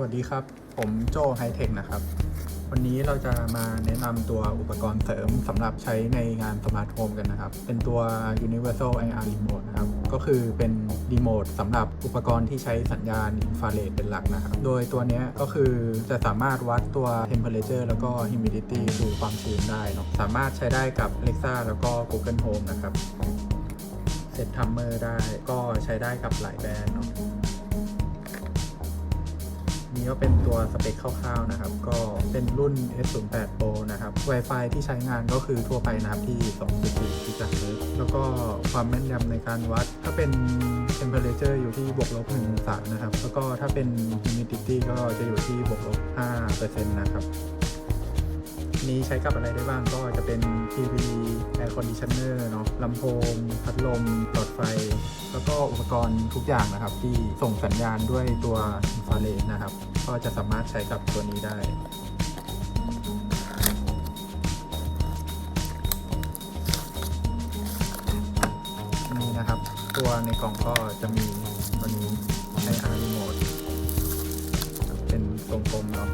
วัสดีครับ ผมโจไฮเทคนะครับ วันนี้เราจะมาแนะนำตัวอุปกรณ์เสริมสำหรับใช้ในงานสมาร์ทโฮมกันนะครับ เป็นตัว Universal IR Remote นะครับ ก็คือเป็นรีโมทสำหรับอุปกรณ์ที่ใช้สัญญาณอินฟราเรดเป็นหลักนะครับ โดยตัวนี้ก็คือจะสามารถวัดตัว temperature แล้วก็ humidity ดูความชื้นได้เนอะสามารถใช้ได้กับ Alexa แล้วก็ Google Home นะครับเซตทัมเมอร์ได้ก็ใช้ได้กับหลายแบรนด์เนาะ นี้ก็เป็นตัวสเปคคร่าวๆนะครับ ก็เป็นรุ่น S08 Pro นะครับ Wi-Fi ที่ใช้งานก็คือทั่วไปนะครับที่ 2.4 GHz แล้วก็ความแม่นยำในการวัด ถ้าเป็น temperature อยู่ที่บวกลบ1องศานะครับ แล้วก็ถ้าเป็น humidity ก็จะอยู่ที่บวกลบ5%นะครับ นี้ใช้กับอะไรได้บ้างก็จะเป็นทีวีแอร์คอนดิชเนอร์เนาะลำโพง พัดลมหลอดไฟ แล้วก็อุปกรณ์ทุกอย่างนะครับ ที่ส่งสัญญาณด้วยตัวอินฟราเรดนะครับ ก็จะสามารถใช้กับตัวนี้ได้นี่นะครับ ตัวในกล่องก็จะมีตัวนี้ในอาร์รีโมดเป็นทรงกลมเนาะ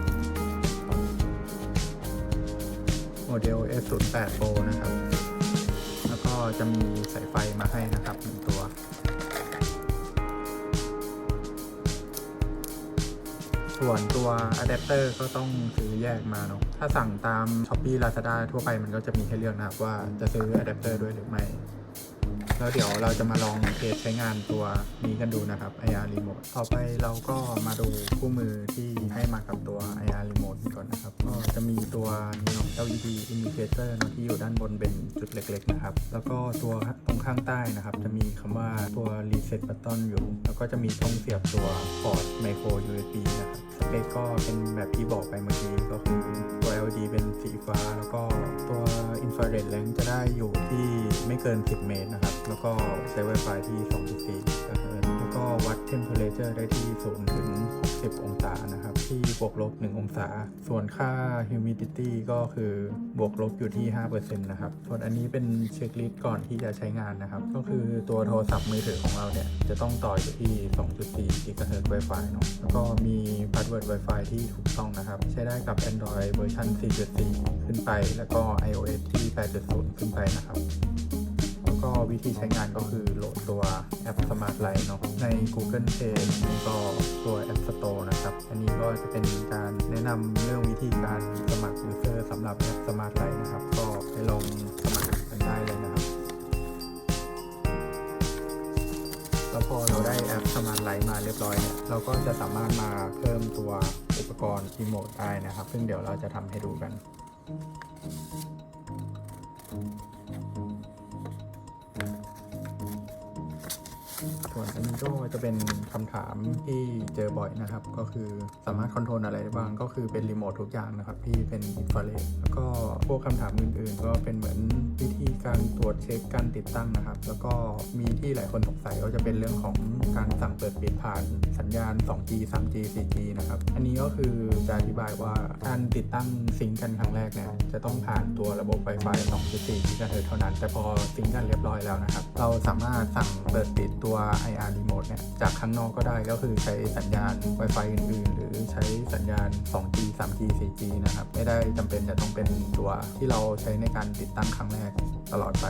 เดล S08 Pro นะครับ แล้วก็จะมีสายไฟมาให้นะครับหนึ่งตัว ส่วนตัวอะแดปเตอร์ก็ต้องซื้อแยกมาเนาะ ถ้าสั่งตาม Shopee Lazada ทั่วไปมันก็จะมีให้เลือกนะครับว่าจะซื้ออะแดปเตอร์ด้วยหรือไม่ แล้วเดี๋ยวเราจะมาลองเทสใช้งานตัวนี้กันดูนะครับ IR Remote ต่อไปเราก็มาดูคู่มือที่ให้มากับตัว IR Remote ก่อนนะครับ ก็จะมีตัวนี้ LED indicator นะที่อยู่ด้านบนเป็นจุดเล็ก ๆ นะครับ แล้วก็ตัวตรงข้างใต้นะครับ จะมีคำว่าตัว reset button อยู่ แล้วก็จะมีช่องเสียบตัวพอร์ต micro USB นะครับสเปคก็เป็นแบบที่บอกไปเมื่อกี้ก็คือตัว LED เป็นสีฟ้า แล้วก็ตัว infrared length จะได้อยู่ที่ไม่เกิน 10 เมตรนะครับ แล้วก็ใช้ Wi-Fi ที่ 2.4 GHz ก็วัด temperature ได้ที่0ถึง60องศานะครับ ที่บวกลบ 1 องศา ส่วนค่า humidity ก็คือบวกลบอยู่ที่ 5%นะครับ ส่วนอันนี้เป็นเช็คลิสต์ก่อนที่จะใช้งานนะครับ ก็คือตัวโทรศัพท์มือถือของเราเนี่ย จะต้องต่ออยู่ที่ 2.4 GHz Wi-Fi เนาะแล้วก็มี password Wi-Fi ที่ถูกต้องนะครับ ใช้ได้กับ Android เวอร์ชัน4.4 ขึ้นไป แล้วก็ iOS ที่ 8.0 ขึ้นไปนะครับ ก็วิธีใช้งานก็คือโหลดตัวแอป Smart Light เนาะใน Google Play นี่ก็ตัว App Store นะครับ อันนี้ก็จะเป็นการแนะนำเรื่องวิธีการสมัคร User สำหรับแอป Smart Light นะครับ ก็ไปลองสมัครกันได้เลยนะครับแล้วพอเราได้แอป Smart Light มาเรียบร้อยเนี่ยเราก็จะสามารถมาเพิ่มตัวอุปกรณ์รีโมทได้นะครับ ซึ่งเดี๋ยวเราจะทำให้ดูกัน ส่วนอันก็จะเป็นคำถามที่เจอบ่อยนะครับ ก็คือสามารถคอนโทรลอะไรได้บ้าง ก็คือเป็นรีโมททุกอย่างนะครับ ที่เป็นอินฟราเรดแล้วก็พวกคำถามอื่น ๆ ก็เป็นเหมือนวิธีการตรวจเช็คการติดตั้งนะครับ แล้วก็มีที่หลายคนสงสัยก็จะเป็นเรื่องของการสั่งเปิดปิดผ่านสัญญาณ 2G 3G 4G นะครับ อันนี้ก็คือจะอธิบายว่าการติดตั้งซิงค์กันครั้งแรกเนี่ยจะต้องผ่านตัวระบบ Wi-Fi 2.4 GHz เท่านั้น แต่พอซิงค์กันเรียบร้อยแล้วนะครับ เราสามารถสั่งเปิดปิดตัว IR Remote เนี่ยจากข้างนอกก็ได้ก็คือใช้สัญญาณ Wi-Fi อื่นๆ หรือใช้สัญญาณ 2G 3G 4G นะครับ ไม่ได้จำเป็นจะต้องเป็นตัวที่เราใช้ในการติดตั้งครั้งแรกตลอดไป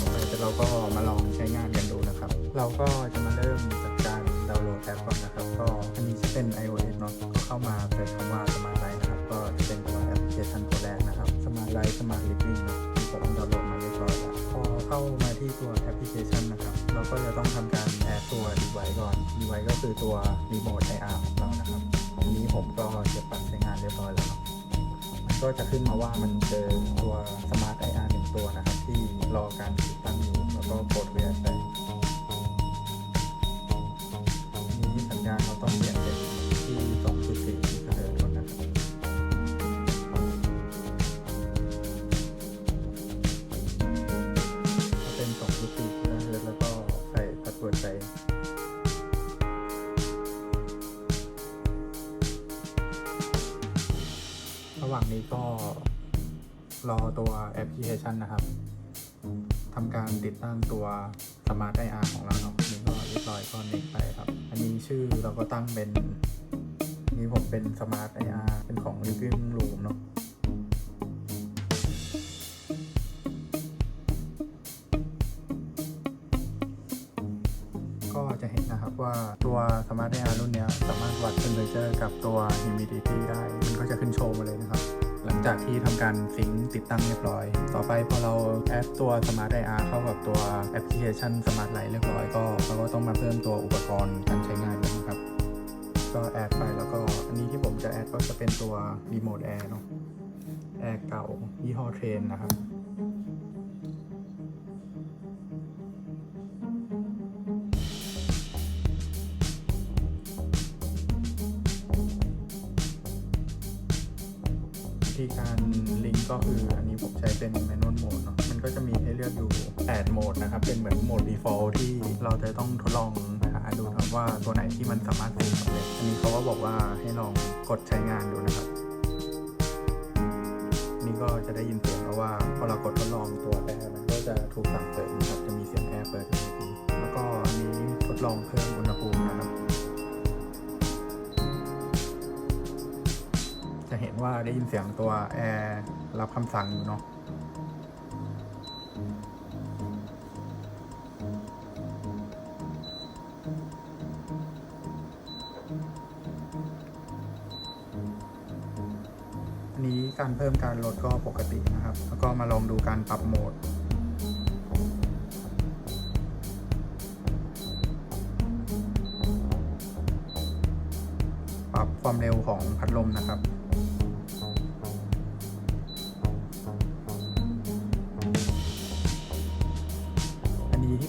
ต่อไปเราก็มาลองใช้งานกันดูนะครับ เราก็จะมาเริ่มจากการดาวน์โหลดแอปก่อนนะครับ ก็อันนี้จะเป็น iOS เนาะก็เข้ามา ก็จะต้องทำการแอดตัว device ก่อน device ก็คือตัว remote IR ของเรานะครับอันนี้ผมก็เก็บปัดใช้งานเรียบร้อยแล้วมันก็จะขึ้นมาว่ามันเจอตัว Smart IR หนึ่งตัวนะครับ ที่รอการติดตั้งอยู่แล้วก็กดเวียนไปนี้สัญญาณเราต้องเปลี่ยน ระหว่างนี้ก็รอตัวแอปพลิเคชันนะครับทำการติดตั้งตัว Smart IR ของเราเนาะนี่ก็เรียบร้อยก็เน็กไปครับ อันนี้ชื่อเราก็ตั้งเป็น นี่ผมเป็น Smart IR เป็นของ Living Room เนาะ จะเห็นนะครับว่าตัว Smart IR รุ่นเนี้ยสามารถวัด Temperature กับตัว Humidity ได้ มันก็จะขึ้นโชว์มาเลยนะครับ หลังจากที่ทำการซิงติดตั้งเรียบร้อย ต่อไปพอเราแอดตัว Smart IR เข้ากับตัวแอปพลิเคชัน Smart Light เรียบร้อยก็เราก็ต้องมาเพิ่มตัวอุปกรณ์การใช้งานกันนะครับ ก็แอดไปแล้วก็อันนี้ที่ผมจะแอดก็จะเป็นตัว Remote Air เนาะแอร์เก่ายี่ห้อเทรนนะครับ ธีการลิงก์ก็คืออันนี้ผมใช้เป็น manual mode เนาะมันก็จะมีให้เลือกอยู่ 8 โหมดนะครับ เป็นเหมือนโหมด default ที่เราจะต้องทดลองหาดูครับว่าตัวไหนที่มันสามารถซิงค์สำเร็จอันนี้เขาก็บอกว่าให้ลองกดใช้งานดูนะครับ นี่ก็จะได้ยินเสียงเพราะว่าพอเรากดทดลองตัวแอร์มันก็จะถูกสั่งเปิดนะครับจะมีเสียงแอร์เปิดทันทีแล้วก็อันนี้ทดลองเพิ่มอุณหภูมินะครับ ว่าได้ยินเสียงตัวแอร์รับคำสั่งอยู่เนาะอันนี้การเพิ่มการลดก็ปกตินะครับ แล้วก็มาลองดูการปรับโหมดปรับความเร็วของพัดลมนะครับ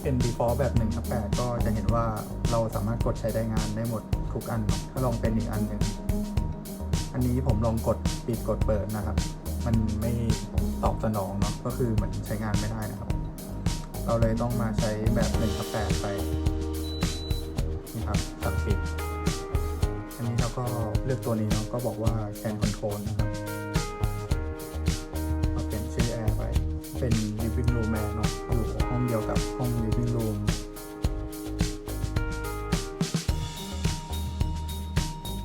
เป็น default แบบ1ทับ8ก็จะเห็นว่าเราสามารถกดใช้ได้งานได้หมดทุกอัน ถ้าลองเป็นอีกอันหนึ่ง อันนี้ผมลองกดปิดกดเปิดนะครับ มันไม่ตอบสนองเนาะ ก็คือเหมือนใช้งานไม่ได้นะครับ เราเลยต้องมาใช้แบบ1ทับ8ไปนี่ครับตัดปิด อันนี้เราก็เลือกตัวนี้เนาะ ก็บอกว่า can control นะครับเราเปลี่ยนชื่อแอร์ไป เป็น living room air เนาะ เดียวกับห้อง living room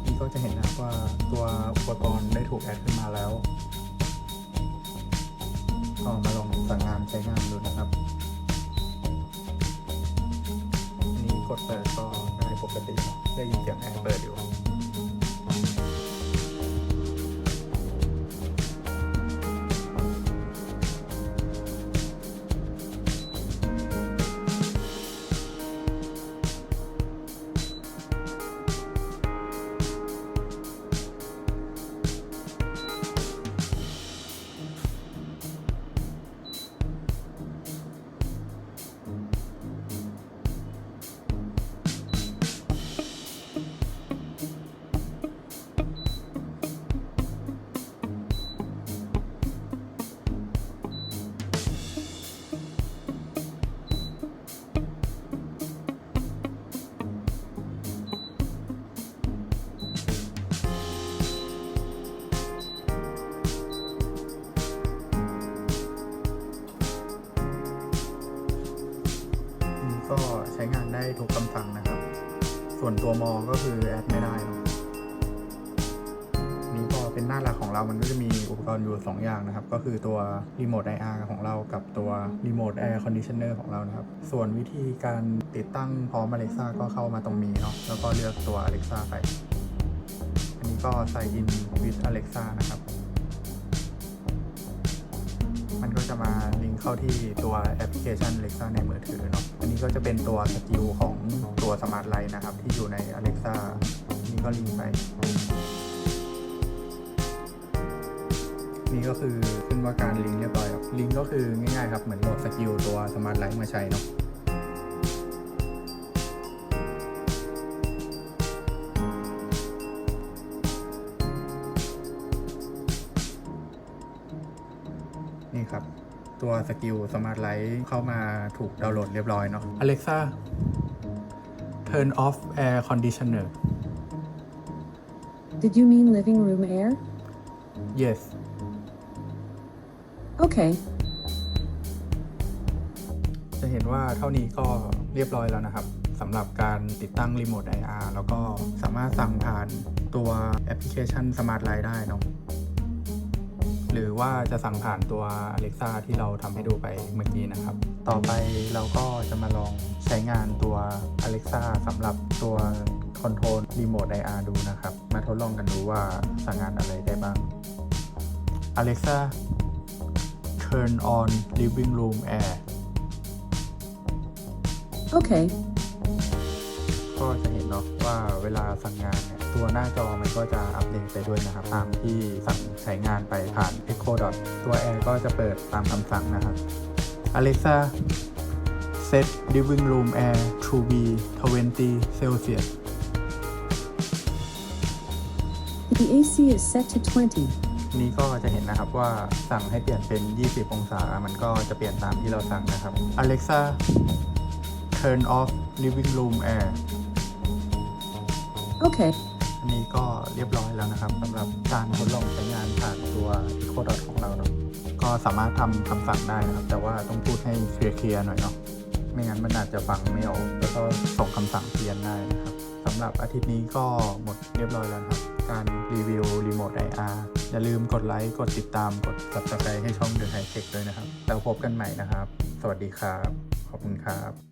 นี่ก็จะเห็นนะว่าตัวอุปกรณ์ได้ถูกแอดขึ้นมาแล้วก็มาลองสั่งงานใช้งานดูนะครับนนี้กดเปิดก็ได้ปกติได้ยินเสียงแอร์เปิดอยู่ ได้ทุกคำสั่งนะครับ ส่วนตัวมอก็คือแอดไม่ได้เนอะนี่พอเป็นหน้าหลักของเรามันก็จะมีอุปกรณ์อยู่ 2 อย่างนะครับ ก็คือตัว Remote IR ของเรากับตัว Remote Air Conditioner ของเรานะครับ ส่วนวิธีการติดตั้งพร้อม Alexa ก็เข้ามาตรงนี้เนาะแล้วก็เลือกตัว Alexa ไป อันนี้ก็ใส่ in with Alexa นะครับ ก็จะมาลิงก์เข้าที่ตัวแอปพลิเคชัน Alexa ในมือถือเนาะอันนี้ก็จะเป็นตัวสกิลของตัวสมาร์ทไลน์นะครับ ที่อยู่ใน Alexa นี่ก็ลิงก์ไปนี่ก็คือขึ้นว่าการลิงก์เรียบร้อยครับลิงก์ก็คือง่ายๆครับ เหมือนโหลดสกิลตัวสมาร์ทไลน์มาใช้เนาะ นี่ครับ ตัวสกิล Smart Light เข้ามาถูกดาวน์โหลดเรียบร้อยเนาะ Alexa turn off air conditioner Did you mean living room air? yes Okay. จะเห็นว่าเท่านี้ก็เรียบร้อยแล้วนะครับสำหรับการติดตั้งรีโมท IR แล้วก็สามารถสั่งผ่านตัวแอปพลิเคชัน Smart Light ได้เนาะ หรือว่าจะสั่งผ่านตัว Alexa ที่เราทำให้ดูไปเมื่อกี้นะครับ ต่อไปเราก็จะมาลองใช้งานตัว Alexa สำหรับตัวคอนโทรลรีโมท IR ดูนะครับ มาทดลองกันดูว่าสั่งงานอะไรได้บ้าง Alexa turn on living room air Okay. ก็จะเห็นเนาะว่าเวลาสั่งงานเนี่ย ตัวหน้าจอมันก็จะอัปเดตไปด้วยนะครับ ตามที่สั่งใช้งานไปผ่าน Echo Dot ตัว Air ก็จะเปิดตามคำสั่งนะครับ Alexa set living room air to be 20 Celsius The AC is set to 20. นี้ก็จะเห็นนะครับว่าสั่งให้เปลี่ยนเป็น 20 องศา มันก็จะเปลี่ยนตามที่เราสั่งนะครับ Alexa turn off living room air Okay. อันนี้ก็เรียบร้อยแล้วนะครับสำหรับการทดลองใช้งานผ่านตัว e c o Dot ของเราเนาะก็สามารถทำคำสั่งได้นะครับ แต่ว่าต้องพูดให้เคลียร์ๆหน่อยเนาะไม่งั้นมันอาจจะฟังไม่ออกแล้วก็ส่งคำสั่งเพี้ยนได้นะครับสำหรับอาทิตย์นี้ก็หมดเรียบร้อยแล้วครับ การรีวิวรีโมท IR อย่าลืมกดไลค์ กดติดตาม กด subscribe ให้ช่อง The High Tech ด้วยนะครับ แล้วพบกันใหม่นะครับ สวัสดีครับ ขอบคุณครับ